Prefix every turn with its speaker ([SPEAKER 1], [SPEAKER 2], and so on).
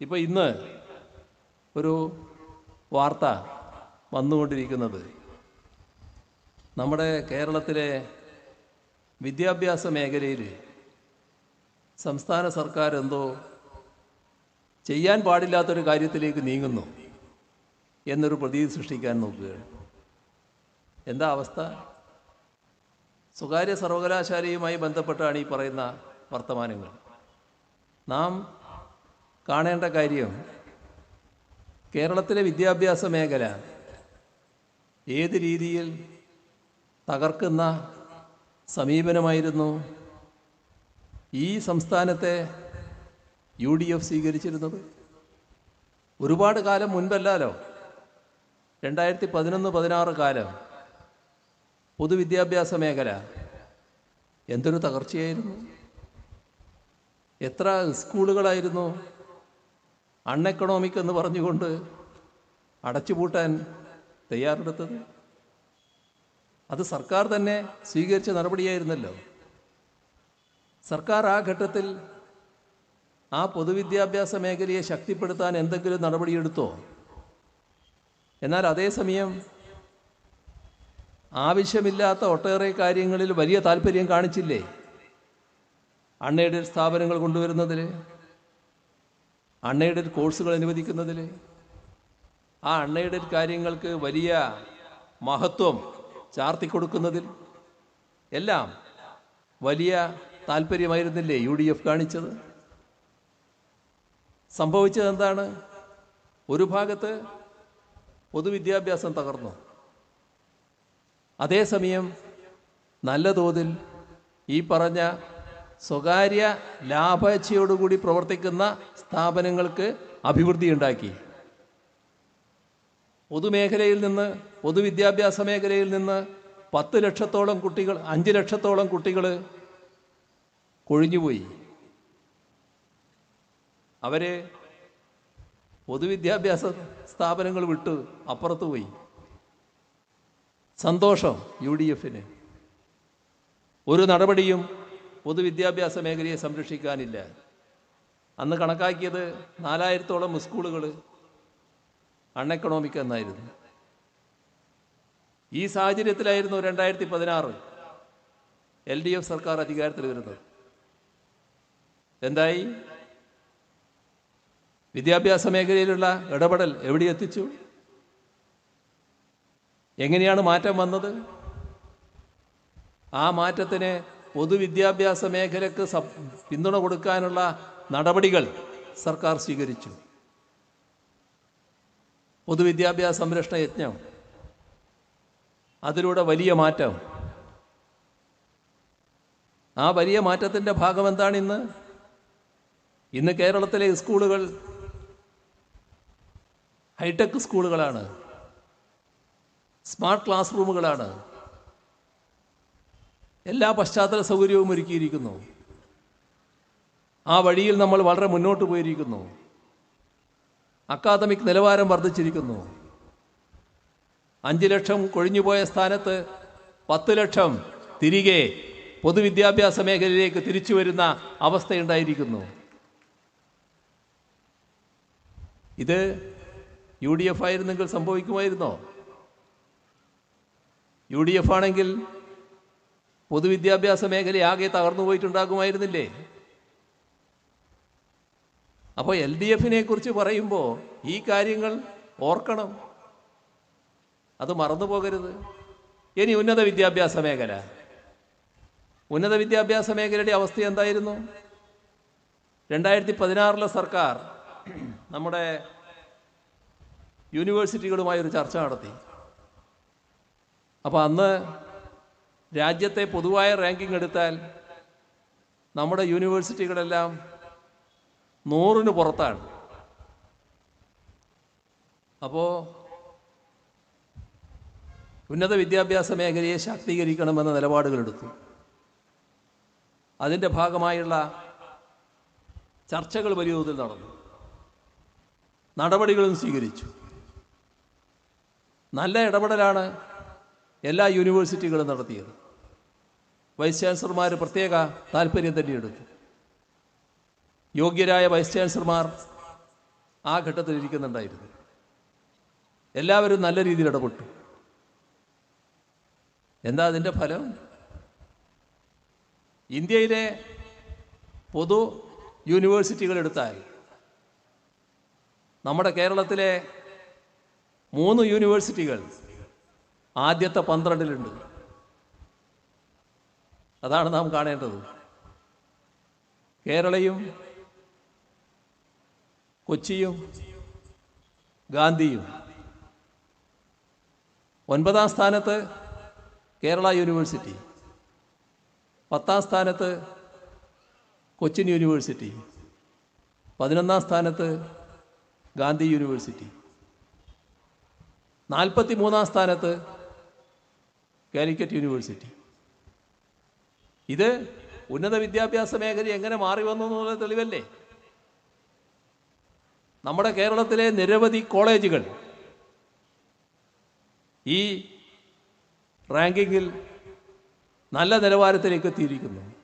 [SPEAKER 1] ഇപ്പോൾ ഇന്ന് ഒരു വാർത്ത വന്നുകൊണ്ടിരിക്കുന്നത്. നമ്മുടെ കേരളത്തിലെ വിദ്യാഭ്യാസ മേഖലയിൽ സംസ്ഥാന സർക്കാർ എന്തോ ചെയ്യാൻ പാടില്ലാത്തൊരു കാര്യത്തിലേക്ക് നീങ്ങുന്നു എന്നൊരു പ്രതീതി സൃഷ്ടിക്കാൻ നോക്കുകയാണ്. എന്താ അവസ്ഥ? സ്വകാര്യ സർവകലാശാലയുമായി ബന്ധപ്പെട്ടാണ് ഈ പറയുന്ന വർത്തമാനങ്ങൾ. നാം കാണേണ്ട കാര്യം കേരളത്തിലെ വിദ്യാഭ്യാസ മേഖല ഏത് രീതിയിൽ തകർക്കുന്ന സമീപനമായിരുന്നു? ഈ സംസ്ഥാനത്തെ യു ഡി എഫ് സ്വീകരിച്ചിരുന്നത്? ഒരുപാട് കാലം മുൻപല്ലാലോ? രണ്ടായിരത്തി പതിനൊന്ന് പതിനാറ് കാലം പൊതുവിദ്യാഭ്യാസ മേഖല എന്തൊരു തകർച്ചയായിരുന്നു? എത്ര സ്കൂളുകളായിരുന്നു? അൺഎക്കണോമിക് എന്ന് പറഞ്ഞുകൊണ്ട് അടച്ചുപൂട്ടാൻ തയ്യാറെടുത്തത്. അത് സർക്കാർ തന്നെ സ്വീകരിച്ച നടപടിയായിരുന്നല്ലോ. സർക്കാർ ആ ഘട്ടത്തിൽ ആ പൊതുവിദ്യാഭ്യാസ മേഖലയെ ശക്തിപ്പെടുത്താൻ എന്തെങ്കിലും നടപടിയെടുത്തോ? എന്നാൽ അതേസമയം ആവശ്യമില്ലാത്ത ഒട്ടേറെ കാര്യങ്ങളിൽ വലിയ താല്പര്യം കാണിച്ചില്ലേ? അൺഎയ്ഡഡ് സ്ഥാപനങ്ങൾ കൊണ്ടുവരുന്നതിൽ അൺഎയ്ഡഡ് കോഴ്സുകൾ അനുവദിക്കുന്നതിൽ ആ അൺഎയ്ഡഡ് കാര്യങ്ങൾക്ക് വലിയ മഹത്വം ചാർത്തി കൊടുക്കുന്നതിൽ എല്ലാം വലിയ താല്പര്യമായിരുന്നില്ലേ യു ഡി എഫ് കാണിച്ചത്? സംഭവിച്ചത് എന്താണ് ഒരു ഭാഗത്ത് പൊതുവിദ്യാഭ്യാസം തകർന്നു. അതേസമയം നല്ല തോതിൽ ഈ പറഞ്ഞ സ്വകാര്യ ലാഭേച്ഛയോടുകൂടി പ്രവർത്തിക്കുന്ന സ്ഥാപനങ്ങൾക്ക് അഭിവൃദ്ധി ഉണ്ടാക്കി. പൊതുമേഖലയിൽ നിന്ന് പൊതുവിദ്യാഭ്യാസ മേഖലയിൽ നിന്ന് പത്ത് ലക്ഷത്തോളം കുട്ടികൾ അഞ്ച് ലക്ഷത്തോളം കുട്ടികൾ കൊഴിഞ്ഞുപോയി അവരെ പൊതുവിദ്യാഭ്യാസ സ്ഥാപനങ്ങൾ വിട്ട് അപ്പുറത്ത് പോയി. സന്തോഷം യു ഡി എഫിന് ഒരു നടപടിയും പൊതുവിദ്യാഭ്യാസ മേഖലയെ സംരക്ഷിക്കാനില്ല. അന്ന് കണക്കാക്കിയത് നാലായിരത്തോളം സ്കൂളുകൾ അൺഎക്കണോമിക് എന്നായിരുന്നു. ഈ സാഹചര്യത്തിലായിരുന്നു രണ്ടായിരത്തി പതിനാറ് എൽ ഡി എഫ് സർക്കാർ അധികാരത്തിൽ വരുന്നത്. എന്തായി? വിദ്യാഭ്യാസ മേഖലയിലുള്ള ഇടപെടൽ എവിടെ എത്തിച്ചു? എങ്ങനെയാണ് മാറ്റം വന്നത്? ആ മാറ്റത്തിന് പൊതുവിദ്യാഭ്യാസ മേഖലക്ക് പിന്തുണ കൊടുക്കാനുള്ള നടപടികൾ സർക്കാർ സ്വീകരിച്ചു. പൊതുവിദ്യാഭ്യാസ സംരക്ഷണ യജ്ഞം. അതിലൂടെ വലിയ മാറ്റം. ആ വലിയ മാറ്റത്തിന്റെ ഭാഗം എന്താണ് ഇന്ന്? ഇന്ന് കേരളത്തിലെ സ്കൂളുകൾ ഹൈടെക് സ്കൂളുകളാണ്. സ്മാർട്ട് ക്ലാസ് റൂമുകളാണ്. എല്ലാ പശ്ചാത്തല സൗകര്യവും ഒരുക്കിയിരിക്കുന്നു. ആ വഴിയിൽ നമ്മൾ വളരെ മുന്നോട്ട് പോയിരിക്കുന്നു. അക്കാദമിക് നിലവാരം വർദ്ധിച്ചിരിക്കുന്നു. അഞ്ച് ലക്ഷം കൊഴിഞ്ഞുപോയ സ്ഥാനത്ത് പത്ത് ലക്ഷം തിരികെ പൊതുവിദ്യാഭ്യാസ മേഖലയിലേക്ക് തിരിച്ചു വരുന്ന അവസ്ഥയുണ്ടായിരിക്കുന്നു. ഇത് യു ഡി എഫ് ആയിരുന്നെങ്കിൽ സംഭവിക്കുമായിരുന്നോ? യു ഡി എഫ് ആണെങ്കിൽ പൊതുവിദ്യാഭ്യാസ മേഖല ആകെ തകർന്നു പോയിട്ടുണ്ടാകുമായിരുന്നില്ലേ അപ്പോൾ എൽ ഡി എഫിനെ കുറിച്ച് പറയുമ്പോൾ ഈ കാര്യങ്ങൾ ഓർക്കണം. അത് മറന്നു പോകരുത്. ഇനി ഉന്നത വിദ്യാഭ്യാസ മേഖല. ഉന്നത വിദ്യാഭ്യാസ മേഖലയുടെ അവസ്ഥ എന്തായിരുന്നു? രണ്ടായിരത്തി പതിനാറിലെ സർക്കാർ നമ്മുടെ യൂണിവേഴ്സിറ്റികളുമായി ഒരു ചർച്ച നടത്തി. അപ്പോൾ അന്ന് രാജ്യത്തെ പൊതുവായ റാങ്കിംഗ് എടുത്താൽ നമ്മുടെ യൂണിവേഴ്സിറ്റികളെല്ലാം നൂറിന് പുറത്താണ്. അപ്പോൾ ഉന്നത വിദ്യാഭ്യാസ മേഖലയെ ശാക്തീകരിക്കണമെന്ന നിലപാടുകളെടുത്തു. അതിന്റെ ഭാഗമായുള്ള ചർച്ചകൾ വലിയ തോതിൽ നടന്നു. നടപടികളും സ്വീകരിച്ചു. നല്ല ഇടപെടലാണ് എല്ലാ യൂണിവേഴ്സിറ്റികളും നടത്തിയത്. വൈസ് ചാൻസലർമാർ പ്രത്യേക താല്പര്യം തന്നെ എടുത്തു യോഗ്യരായ വൈസ് ചാൻസലർമാർ ആ ഘട്ടത്തിൽ ഇരിക്കുന്നുണ്ടായിരുന്നു. എല്ലാവരും നല്ല രീതിയിൽ ഇടപെട്ടു. എന്താ അതിന്റെ ഫലം? ഇന്ത്യയിലെ പൊതു യൂണിവേഴ്സിറ്റികൾ എടുത്താൽ നമ്മുടെ കേരളത്തിലെ മൂന്ന് യൂണിവേഴ്സിറ്റികൾ ആദ്യത്തെ പന്ത്രണ്ടിലുണ്ട്. അതാണ് നാം കാണേണ്ടത്. കേരളയും കൊച്ചിയും ഗാന്ധിയും. ഒൻപതാം സ്ഥാനത്ത് കേരള യൂണിവേഴ്സിറ്റി. പത്താം സ്ഥാനത്ത് കൊച്ചിൻ യൂണിവേഴ്സിറ്റി. പതിനൊന്നാം സ്ഥാനത്ത് ഗാന്ധി യൂണിവേഴ്സിറ്റി. നാൽപ്പത്തി മൂന്നാം സ്ഥാനത്ത് കാലിക്കറ്റ് യൂണിവേഴ്സിറ്റി. ഇത് ഉന്നത വിദ്യാഭ്യാസ മേഖല എങ്ങനെ മാറി വന്നു എന്നുള്ള തെളിവല്ലേ? നമ്മുടെ കേരളത്തിലെ നിരവധി കോളേജുകൾ ഈ റാങ്കിങ്ങിൽ നല്ല നിലവാരത്തിലേക്ക് എത്തിയിരിക്കുന്നു.